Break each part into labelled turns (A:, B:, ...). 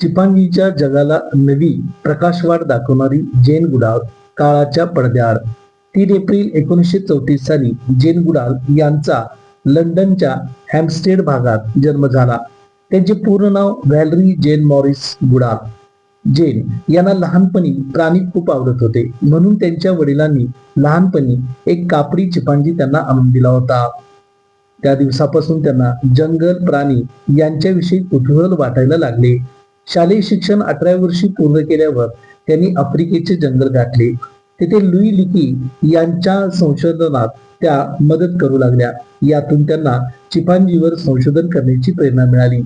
A: चिपांजीच्या जगाला नवी प्रकाशवाड दाखवणारी जेन गुडाळ काळाच्या पडद्याआड. तीन एप्रिल एकोणीसशे चौतीस साली जेन गुडाल यांचा लंडनच्या हॅमस्टेड भागात जन्म झाला. त्यांचे पूर्ण नाव Valerie Jane Morris Goodall Jane यांना लहानपणी प्राणी खूप आवडत होते. म्हणून त्यांच्या वडिलांनी लहानपणी एक कापडी चिपांजी त्यांना आणून दिला होता. त्या दिवसापासून त्यांना जंगल प्राणी यांच्याविषयी कुतूहल वाटायला लागले. शालेय शिक्षण अठराव्या वर्षी पूर्ण केल्यावर त्यांनी आफ्रिकेचे जंगल गाठले. तेथे लुई लिकी यांच्या संशोधनात त्या मदत करू लागल्या. यातून त्यांना चिपांजीवर संशोधन करण्याची प्रेरणा मिळाली.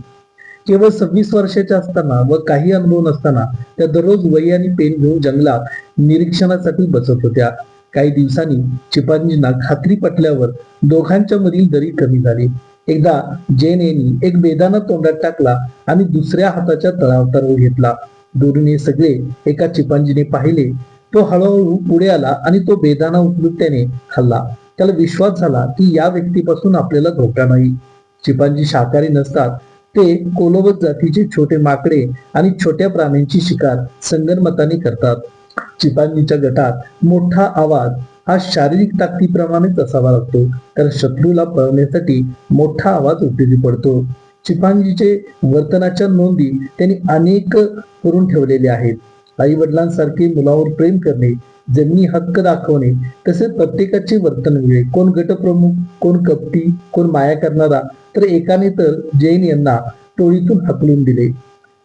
A: केवळ सव्वीस वर्षाच्या असताना व काही अनुभव नसताना त्या दररोज वही आणि पेन घेऊन जंगलात निरीक्षणासाठी बसत होत्या. काही दिवसांनी चिपांजींना खात्री पटल्यावर दोघांच्या मधील दरी कमी झाली. एकदा जेनेनी एक बेदाना तोंडात टाकला आणि दुसऱ्या हाताच्या तळावर घेतला. दोन्ही सगळे एका चिपांजीने पाहिले. तो हळूहळू पुढे आला आणि तो बेदाना उचलून त्याने खाल्ला. त्याला विश्वास झाला की या व्यक्तीपासून आपल्याला धोका नाही. चिपांजी शाकाहारी नसतात. ते कोलोबत जातीचे छोटे माकडे आणि छोट्या प्राण्यांची शिकार संगनमताने करतात. चिपांजीच्या गटात मोठा आवाज हा शारीरिक ताकदीप्रमाणेच असावा लागतो तर शत्रूला पळवण्यासाठी मोठा आवाज उपयोगी पडतो. चिपांजीचे वर्तनाच्या नोंदी त्यांनी अनेक करून ठेवलेले आहेत. आई वडिलांसारखे मुलावर प्रेम करणे जमिनी हक्क दाखवणे तसेच प्रत्येकाचे वर्तन वेगळे. कोण गटप्रमुख कोण कपटी कोण माया करणारा तर एकाने तर जैन यांना टोळीतून हकलून दिले.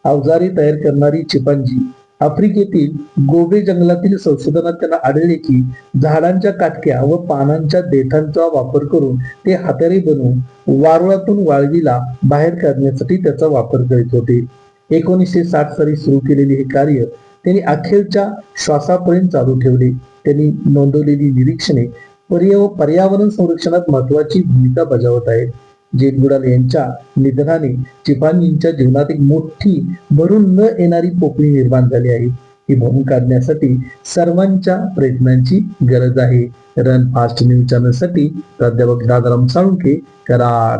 A: अवजारे तयार करणारी चिपांजी आफ्रिकेतील गोबे जंगलातील संशोधनात त्यांना आढळले की झाडांच्या काटक्या व पानांच्या देठांचा वापर करून ते हातारे बनवून वारुळातून वाळवीला बाहेर काढण्यासाठी त्याचा वापर करीत होते. एकोणीसशे साठ साली सुरू केलेले हे कार्य त्यांनी अखेरच्या श्वासापर्यंत चालू ठेवले. त्यांनी नोंदवलेली निरीक्षणे पर्यावरण संरक्षणात महत्वाची भूमिका बजावत आहेत. जेन गुडाल यांच्या निधनाने चिपांजींच्या जीवनात एक मोठी भरून न येणारी पोकळी निर्माण झाली आहे. ही भरून काढण्यासाठी सर्वांच्या प्रयत्नांची गरज आहे. रन फास्ट न्यूज चॅनलसाठी प्राध्यापक दादाराम साळुंके कराड.